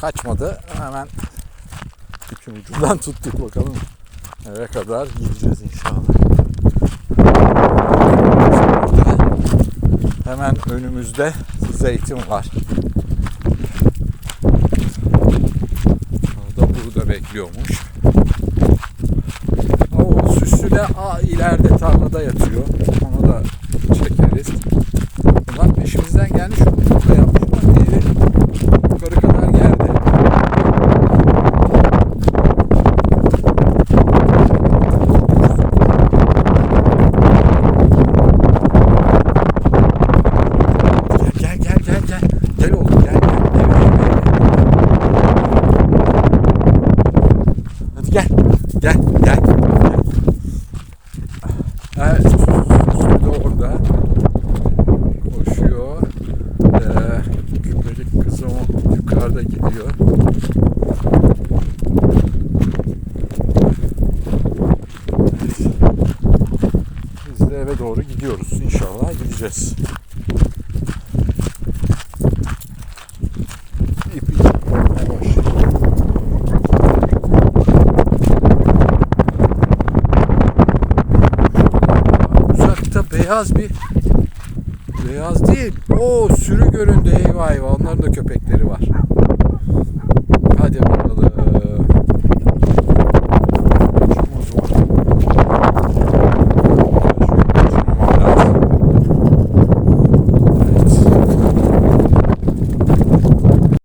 kaçmadı. Hemen ipin ucundan tuttuk bakalım. Eve kadar gideceğiz inşallah. Hemen önümüzde zeytin var. O da burada bekliyormuş. O süslü de aa, ileride tarlada yatıyor. Onu da çekeriz. Kızım yukarıda gidiyor. Biz de eve doğru gidiyoruz. İnşallah gideceğiz. Beyaz bir Beyaz değil. O sürü göründü eyvah eyvah. Onların da köpekleri var. Hadi bakalım.